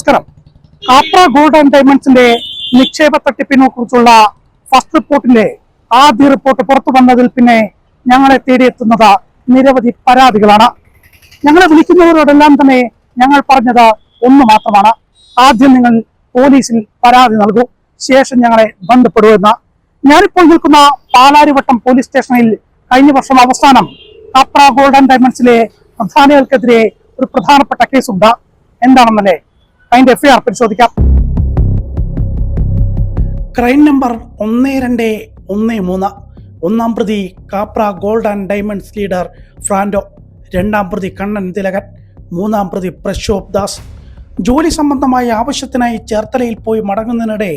നമസ്കാരം. Capra gold and ഡയമണ്ട്സിന്റെ നിക്ഷേപ തട്ടിപ്പിനെ കുറിച്ചുള്ള ഫസ്റ്റ് റിപ്പോർട്ടിന്റെ ആദ്യ റിപ്പോർട്ട് പുറത്തു വന്നതിൽ പിന്നെ ഞങ്ങളെ തേടിയെത്തുന്നത് നിരവധി പരാതികളാണ്. ഞങ്ങളെ വിളിക്കുന്നവരോടെല്ലാം തന്നെ ഞങ്ങൾ പറഞ്ഞത് ഒന്ന് മാത്രമാണ്. ആദ്യം നിങ്ങൾ പോലീസിൽ പരാതി നൽകൂ ശേഷം ഞങ്ങളെ ബന്ധപ്പെടുമെന്ന് ഞാനിപ്പോൾ നിൽക്കുന്ന പാലാരിവട്ടം പോലീസ് സ്റ്റേഷനിൽ കഴിഞ്ഞ വർഷം അവസാനം കാപ്ര ഗോൾഡ് ആൻഡ് ഡയമണ്ട്സിലെ പ്രധാനികൾക്കെതിരെ ഒരു പ്രധാനപ്പെട്ട കേസുണ്ട്. എന്താണെന്നല്ലേ? അതിന്റെ എഫ് ആർ പരിശോധിക്കാം. ക്രൈം നമ്പർ ഒന്ന് രണ്ട് ഒന്ന് മൂന്ന്. ഒന്നാം പ്രതി Capra gold and diamonds leader Frando. രണ്ടാം പ്രതി കണ്ണൻ തിലകൻ. മൂന്നാം പ്രതി പ്രശോഭ് ദാസ്. ജോലി സംബന്ധമായ ആവശ്യത്തിനായി ചേർത്തലയിൽ പോയി മടങ്ങുന്നതിനിടെ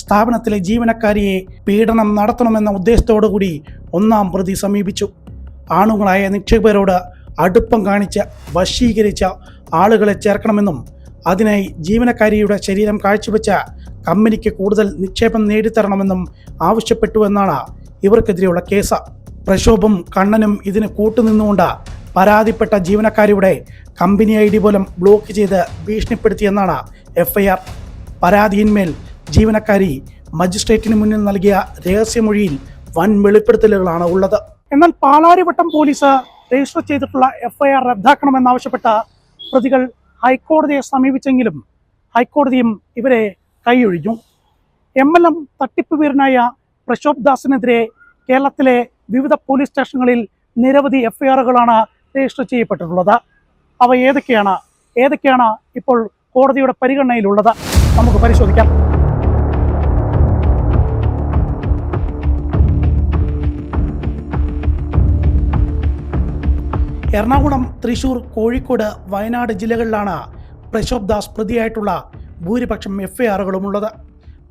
സ്ഥാപനത്തിലെ ജീവനക്കാരിയെ പീഡനം നടത്തണമെന്ന ഉദ്ദേശത്തോടുകൂടി ഒന്നാം പ്രതി സമീപിച്ചു. ആണുങ്ങളായ നിക്ഷേപകരോട് അടുപ്പം കാണിച്ച് വശീകരിച്ച ആളുകളെ ചേർക്കണമെന്നും അതിനായി ജീവനക്കാരിയുടെ ശരീരം കാഴ്ചവെച്ച കമ്പനിക്ക് കൂടുതൽ നിക്ഷേപം നേടിത്തരണമെന്നും ആവശ്യപ്പെട്ടുവെന്നാണ് ഇവർക്കെതിരെയുള്ള കേസ്. പ്രക്ഷോഭം കണ്ണനും ഇതിന് കൂട്ടുനിന്നുകൊണ്ട് പരാതിപ്പെട്ട ജീവനക്കാരിയുടെ കമ്പനി ഐ ഡി പോലും ബ്ലോക്ക് ചെയ്ത് ഭീഷണിപ്പെടുത്തിയെന്നാണ് എഫ്ഐആർ. പരാതിയിന്മേൽ ജീവനക്കാരി മജിസ്ട്രേറ്റിന് മുന്നിൽ നൽകിയ രഹസ്യമൊഴിയിൽ വൻ വെളിപ്പെടുത്തലുകളാണ് ഉള്ളത്. എന്നാൽ പാലാരിവട്ടം പോലീസ് രജിസ്റ്റർ ചെയ്തിട്ടുള്ള എഫ്ഐആർ റദ്ദാക്കണമെന്നാവശ്യപ്പെട്ട പ്രതികൾ ഹൈക്കോടതിയെ സമീപിച്ചെങ്കിലും ഹൈക്കോടതിയും ഇവരെ കൈയൊഴിഞ്ഞു. എം എൽ എം തട്ടിപ്പ് വീരനായ പ്രശോഭ് ദാസിനെതിരെ കേരളത്തിലെ വിവിധ പോലീസ് സ്റ്റേഷനുകളിൽ നിരവധി എഫ്ഐആറുകളാണ് രജിസ്റ്റർ ചെയ്യപ്പെട്ടിട്ടുള്ളത്. അവ ഏതൊക്കെയാണ്? ഏതൊക്കെയാണ് ഇപ്പോൾ കോടതിയുടെ പരിഗണനയിലുള്ളത്? നമുക്ക് പരിശോധിക്കാം. എറണാകുളം തൃശൂർ കോഴിക്കോട് വയനാട് ജില്ലകളിലാണ് പ്രശോഭ് ദാസ് പ്രതിയായിട്ടുള്ള ഭൂരിപക്ഷം എഫ് ഐ ആറുകളും ഉള്ളത്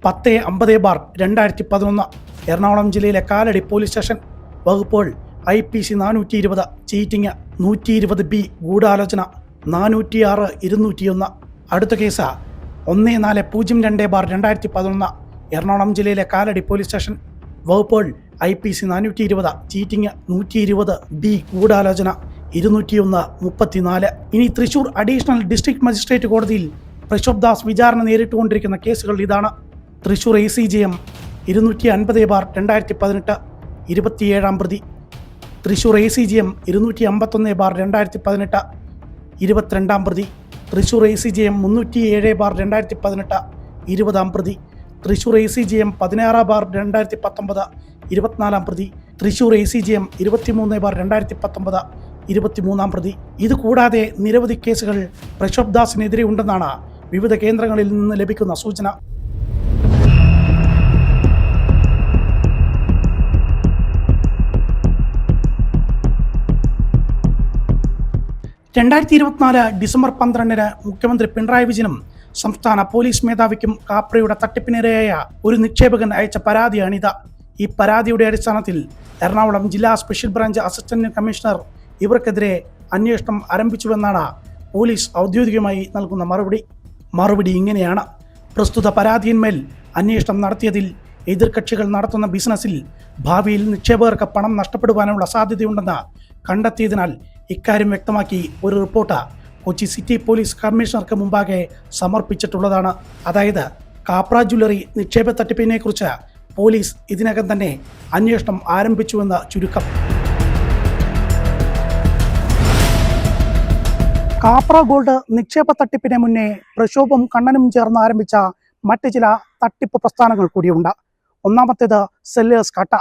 പത്ത് അമ്പത് ബാർ രണ്ടായിരത്തി പതിനൊന്ന് എറണാകുളം ജില്ലയിലെ കാലടി പോലീസ് സ്റ്റേഷൻ. വകുപ്പുകൾ ഐ പി സി നാനൂറ്റി ഇരുപത് ചീറ്റിംഗ് നൂറ്റി ഇരുപത് ബി ഗൂഢാലോചന നാനൂറ്റി ആറ് ഇരുന്നൂറ്റിയൊന്ന്. അടുത്ത കേസ് ഒന്ന് നാല് പൂജ്യം രണ്ട് ബാർ രണ്ടായിരത്തി പതിനൊന്ന് എറണാകുളം ജില്ലയിലെ കാലടി പോലീസ് സ്റ്റേഷൻ. വകുപ്പുകൾ ഐ പി സി നാനൂറ്റി ഇരുപത് ചീറ്റിംഗ് നൂറ്റി ഇരുപത് ബി ഗൂഢാലോചന ഇരുന്നൂറ്റിയൊന്ന് മുപ്പത്തിനാല്. ഇനി തൃശൂർ അഡീഷണൽ ഡിസ്ട്രിക്ട് മജിസ്ട്രേറ്റ് കോടതിയിൽ ഋഷഭ് ദാസ് വിചാരണ നേരിട്ടുകൊണ്ടിരിക്കുന്ന കേസുകൾ ഇതാണ്. Thrissur A C G M ഇരുന്നൂറ്റി അൻപത് ബാർ രണ്ടായിരത്തി പതിനെട്ട് ഇരുപത്തിയേഴാം പ്രതി. Thrissur A C G M ഇരുന്നൂറ്റി അമ്പത്തൊന്ന് ബാർ രണ്ടായിരത്തി പതിനെട്ട് ഇരുപത്തിരണ്ടാം പ്രതി. Thrissur A C G M മുന്നൂറ്റി ഏഴ് ബാർ രണ്ടായിരത്തി പതിനെട്ട് ഇരുപതാം പ്രതി. Thrissur A C G M പതിനാറ് ബാർ രണ്ടായിരത്തി പത്തൊമ്പത് ഇരുപത്തിനാലാം പ്രതി. Thrissur A C G M ഇരുപത്തിമൂന്ന് ബാർ രണ്ടായിരത്തി പത്തൊമ്പത് ഇരുപത്തിമൂന്നാം പ്രതി. ഇത് കൂടാതെ നിരവധി കേസുകൾ പ്രശോഭ് ദാസിനെതിരെ ഉണ്ടെന്നാണ് വിവിധ കേന്ദ്രങ്ങളിൽ നിന്ന് ലഭിക്കുന്ന സൂചന. രണ്ടായിരത്തി ഇരുപത്തിനാല് ഡിസംബർ പന്ത്രണ്ടിന് മുഖ്യമന്ത്രി പിണറായി വിജയനും സംസ്ഥാന പോലീസ് മേധാവിക്കും കാപ്രയുടെ തട്ടിപ്പിനിരയായ ഒരു നിക്ഷേപകൻ അയച്ച പരാതിയാണിത്. ഈ പരാതിയുടെ അടിസ്ഥാനത്തിൽ എറണാകുളം ജില്ലാ സ്പെഷ്യൽ ബ്രാഞ്ച് അസിസ്റ്റന്റ് കമ്മീഷണർ ഇവർക്കെതിരെ അന്വേഷണം ആരംഭിച്ചുവെന്നാണ് പോലീസ് ഔദ്യോഗികമായി നൽകുന്ന മറുപടി. മറുപടി ഇങ്ങനെയാണ്. പ്രസ്തുത പരാതിയിന്മേൽ അന്വേഷണം നടത്തിയതിൽ എതിർകക്ഷികൾ നടത്തുന്ന ബിസിനസ്സിൽ ഭാവിയിൽ നിക്ഷേപകർക്ക് പണം നഷ്ടപ്പെടുവാനുള്ള സാധ്യതയുണ്ടെന്ന് കണ്ടെത്തിയതിനാൽ ഇക്കാര്യം വ്യക്തമാക്കി ഒരു റിപ്പോർട്ട് കൊച്ചി സിറ്റി പോലീസ് കമ്മീഷണർക്ക് മുമ്പാകെ സമർപ്പിച്ചിട്ടുള്ളതാണ്. അതായത് കാപ്ര ജ്വല്ലറി നിക്ഷേപ തട്ടിപ്പിനെക്കുറിച്ച് പോലീസ് ഇതിനകം തന്നെ അന്വേഷണം ആരംഭിച്ചുവെന്ന് ചുരുക്കം. കാപ്ര ഗോൾഡ് നിക്ഷേപ തട്ടിപ്പിന് മുന്നേ പ്രക്ഷോഭം കണ്ണനും ചേർന്ന് ആരംഭിച്ച മറ്റ് ചില തട്ടിപ്പ് പ്രസ്ഥാനങ്ങൾ കൂടിയുണ്ട്. ഒന്നാമത്തേത് സെല്ലേഴ്സ് കട്ട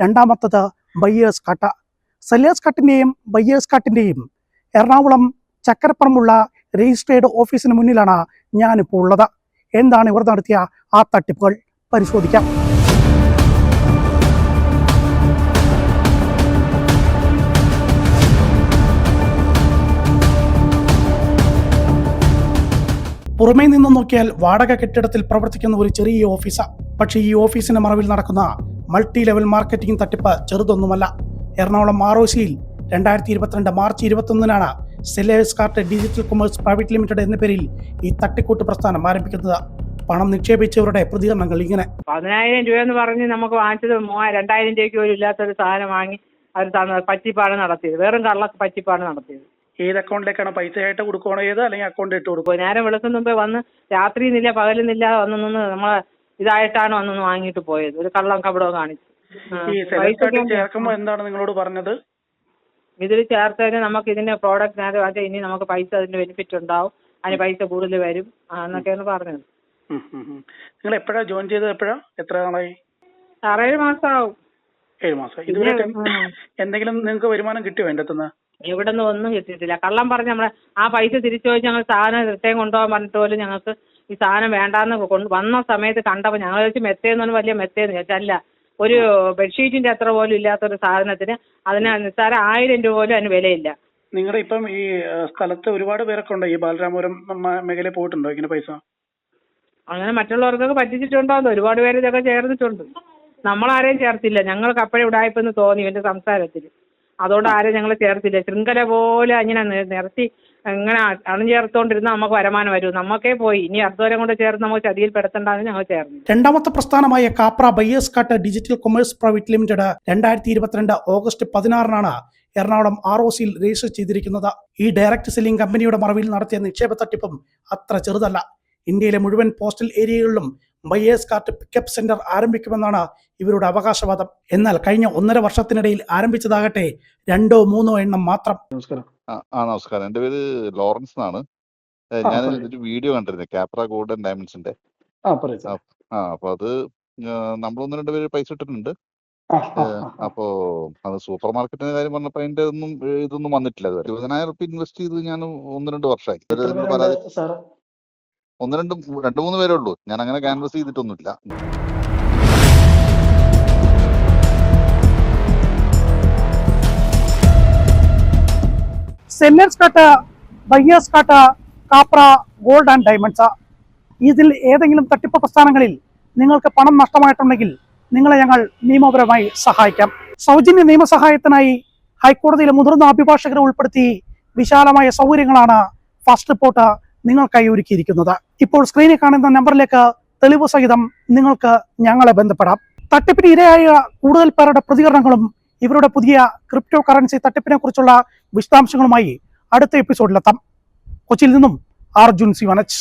രണ്ടാമത്തേത് ബയ്യേഴ്സ് കട്ട. സെല്ലേഴ്സ് കട്ടിന്റെയും ബയ്യേഴ്സ് കാട്ടിന്റെയും എറണാകുളം ചക്കരപ്പുറമുള്ള രജിസ്ട്രേഡ് ഓഫീസിന് മുന്നിലാണ് ഞാനിപ്പോൾ ഉള്ളത്. എന്താണ് ഇവർ നടത്തിയ ആ തട്ടിപ്പുകൾ? പരിശോധിക്കാം. പുറമേ നിന്ന് നോക്കിയാൽ വാടക കെട്ടിടത്തിൽ പ്രവർത്തിക്കുന്ന ഒരു ചെറിയ ഓഫീസാണ് പക്ഷേ ഈ ഓഫീസിന്റെ മറവിൽ നടക്കുന്ന മൾട്ടി ലെവൽ മാർക്കറ്റിംഗ് തട്ടിപ്പ് ചെറുതൊന്നുമല്ല. എറണാകുളം ആർ ഒ സിയിൽ രണ്ടായിരത്തി ഇരുപത്തിരണ്ട് March ഇരുപത്തൊന്നിനാണ് sellers cart digital commerce private limited എന്ന പേരിൽ ഈ തട്ടിക്കൂട്ട് പ്രസ്ഥാനം ആരംഭിക്കുന്നത്. പണം നിക്ഷേപിച്ചവരുടെ പ്രതികരണങ്ങൾ ഇങ്ങനെ. പതിനായിരം രൂപ എന്ന് പറഞ്ഞ് നമുക്ക് വാങ്ങിച്ചത് രണ്ടായിരം രൂപയ്ക്ക് പോലും ഇല്ലാത്തൊരു സാധനം വാങ്ങി അവർ പച്ചിപ്പാട് നടത്തിയത്. വെറും കള്ള പച്ചിപ്പാട് നടത്തിയത്. ഏത് അക്കൗണ്ടിലേക്കാണ് പൈസ ആയിട്ട് കൊടുക്കണോ ഏത് അല്ലെങ്കിൽ അക്കൗണ്ട് ഇട്ട് കൊടുക്കും നേരം വെളുക്കുന്ന മുമ്പേ വന്ന് രാത്രിന്നില്ല പകലുന്നില്ല വന്ന് നിന്ന് നമ്മളെ ഇതായിട്ടാണ് വന്നൊന്ന് വാങ്ങിയിട്ട് പോയത്. ഒരു കള്ളം കപടവും കാണിച്ചു. ഈ സെലക്ട് ചേർക്കുമ്പോൾ എന്താണ് നിങ്ങളോട് പറഞ്ഞത്? ഇതിൽ ചേർത്തതിന് നമുക്ക് ഇതിന്റെ പ്രോഡക്റ്റ് നേരെ വാങ്ങിച്ചാൽ ഇനി നമുക്ക് പൈസ അതിന്റെ ബെനിഫിറ്റ് ഉണ്ടാവും. അതിന് പൈസ കൂടുതൽ വരും. ആ, എന്നൊക്കെയാണ് പറഞ്ഞത്. നിങ്ങൾ എപ്പോഴാ ജോയിൻ ചെയ്തത് എപ്പോഴാ? എത്ര നാളായി? ആറേഴ് ആവും ഏഴ് മാസം. ഇതുവരെ പിന്നെ. എന്തെങ്കിലും നിങ്ങൾക്ക് വരുമാനം കിട്ടിയോ എന്റെ അടുത്തുനിന്ന്? ഇവിടെ നിന്ന് ഒന്നും കിട്ടിയിട്ടില്ല. കള്ളം പറഞ്ഞ് നമ്മളെ ആ പൈസ തിരിച്ചു ചോദിച്ച് ഞങ്ങൾ സാധനം റിട്ടേൺ കൊണ്ടുപോകാൻ പറഞ്ഞിട്ട് പോലും ഞങ്ങൾക്ക് ഈ സാധനം വേണ്ടാന്ന് കൊണ്ട് വന്ന സമയത്ത് കണ്ടപ്പോൾ ഞങ്ങൾ വെച്ച് മെത്തേന്ന് പറഞ്ഞാൽ വലിയ മെത്തേന്ന് ചോദിച്ചാൽ അല്ല ഒരു ബെഡ്ഷീറ്റിന്റെ അത്ര പോലും ഇല്ലാത്തൊരു സാധനത്തിന് അതിന് നിസ്സാരം ആയിരം രൂപ പോലും അതിന് വിലയില്ല. നിങ്ങളുടെ ഇപ്പം ഈ സ്ഥലത്ത് ഒരുപാട് പേരൊക്കെ ഉണ്ടോ? ഈ ബാലരാമപുരം മേഖല മേഖലയിൽ പോയിട്ടുണ്ടോ ഇങ്ങനെ പൈസ? അങ്ങനെ മറ്റുള്ളവർക്കൊക്കെ പറ്റിച്ചിട്ടുണ്ടോന്ന് ഒരുപാട് പേര് ഇതൊക്കെ ചേർന്നിട്ടുണ്ട്. നമ്മളാരെയും ചേർത്തില്ല. ഞങ്ങൾക്ക് അപ്പോഴേ ഉടായ്പെന്ന് തോന്നി എന്റെ സംസാരത്തിൽ അതുകൊണ്ട് ആരെയും ഞങ്ങൾ ചേർത്തില്ല. ശൃംഖല പോലെ അങ്ങനെ നിരത്തി ഇങ്ങനെ അണിചേർത്തോണ്ടിരുന്നാൽ നമുക്ക് വരുമാനം വരും. നമുക്കേ പോയി. ഇനി അർദ്ധവരം കൊണ്ട് ചേർന്ന് നമുക്ക് ചതിയിൽ പെടുത്തണ്ടെന്ന് ഞങ്ങൾ ചേർന്നു. രണ്ടാമത്തെ പ്രസ്ഥാനമായ Capra buyers cart digital commerce private limited രണ്ടായിരത്തി ഇരുപത്തിരണ്ട് ഓഗസ്റ്റ് പതിനാറിനാണ് എറണാകുളം ആർ ഒ സിയിൽ രജിസ്റ്റർ ചെയ്തിരിക്കുന്നത്. ഈ ഡയറക്ട് സെല്ലിംഗ് കമ്പനിയുടെ മറവിൽ നടത്തിയ നിക്ഷേപ തട്ടിപ്പും അത്ര ചെറുതല്ല. ഇന്ത്യയിലെ മുഴുവൻ പോസ്റ്റൽ ഏരിയകളിലും ബയ്യേഴ്സ് കാർട്ട് പിക്കപ്പ് സെന്റർ ആരംഭിക്കുമെന്നാണ് ഇവരുടെ അവകാശവാദം. എന്നാൽ കഴിഞ്ഞ ഒന്നര വർഷത്തിനിടയിൽ ആരംഭിച്ചതാകട്ടെ രണ്ടോ മൂന്നോ എണ്ണം മാത്രം. നമസ്കാരം. ആ നമസ്കാരം. എന്റെ പേര് ലോറൻസ് എന്നാണ്. ഞാൻ. ഒരു വീഡിയോ കണ്ടിരുന്നു ക്യാപ്ര ഗോൾഡ് ആൻഡ് ഡയമണ്ട്സിന്റെ ആ അപ്പൊ അത് നമ്മളൊന്ന് നമ്മൾ ഒന്ന് രണ്ട് പേര് പൈസ ഇട്ടിട്ടുണ്ട്. അപ്പോ അത് സൂപ്പർ മാർക്കറ്റിന്റെ കാര്യം പറഞ്ഞപ്പോ അതിന്റെ ഒന്നും ഇതൊന്നും വന്നിട്ടില്ല. ഇരുപതിനായിരം റുപ്യ ഇൻവെസ്റ്റ് ചെയ്ത് ഞാൻ ഒന്ന് രണ്ട് വർഷമായി. പരാതി ഒന്ന് രണ്ട് രണ്ട് മൂന്ന് പേരേ ഉള്ളൂ. ഞാൻ അങ്ങനെ ക്യാൻവസ് ചെയ്തിട്ടൊന്നുമില്ല. സെല്ലേഴ്സ് കട്ട ബയ്യേഴ്സ് കട്ട കാപ്ര ഗോൾഡ് ആൻഡ് ഡയമണ്ട്സ് ഇതിൽ ഏതെങ്കിലും തട്ടിപ്പ് പ്രസ്ഥാനങ്ങളിൽ നിങ്ങൾക്ക് പണം നഷ്ടമായിട്ടുണ്ടെങ്കിൽ നിങ്ങളെ ഞങ്ങൾ നിയമപരമായി സഹായിക്കാം. സൗജന്യ നിയമസഹായത്തിനായി ഹൈക്കോടതിയിലെ മുതിർന്ന അഭിഭാഷകരെ ഉൾപ്പെടുത്തി വിശാലമായ സൗകര്യങ്ങളാണ് ഫസ്റ്റ് റിപ്പോർട്ട് നിങ്ങൾക്കായി ഒരുക്കിയിരിക്കുന്നത്. ഇപ്പോൾ സ്ക്രീനിൽ കാണുന്ന നമ്പറിലേക്ക് തെളിവ് സഹിതം നിങ്ങൾക്ക് ഞങ്ങളെ ബന്ധപ്പെടാം. തട്ടിപ്പിന് ഇരയായ കൂടുതൽ പേരുടെ പ്രതികരണങ്ങളും ഇവരുടെ പുതിയ ക്രിപ്റ്റോ കറൻസി തട്ടിപ്പിനെ കുറിച്ചുള്ള വിശദാംശങ്ങളുമായി അടുത്ത എപ്പിസോഡിലെത്താം കൊച്ചിയിൽ നിന്നും അർജുൻ സി വനച്ച്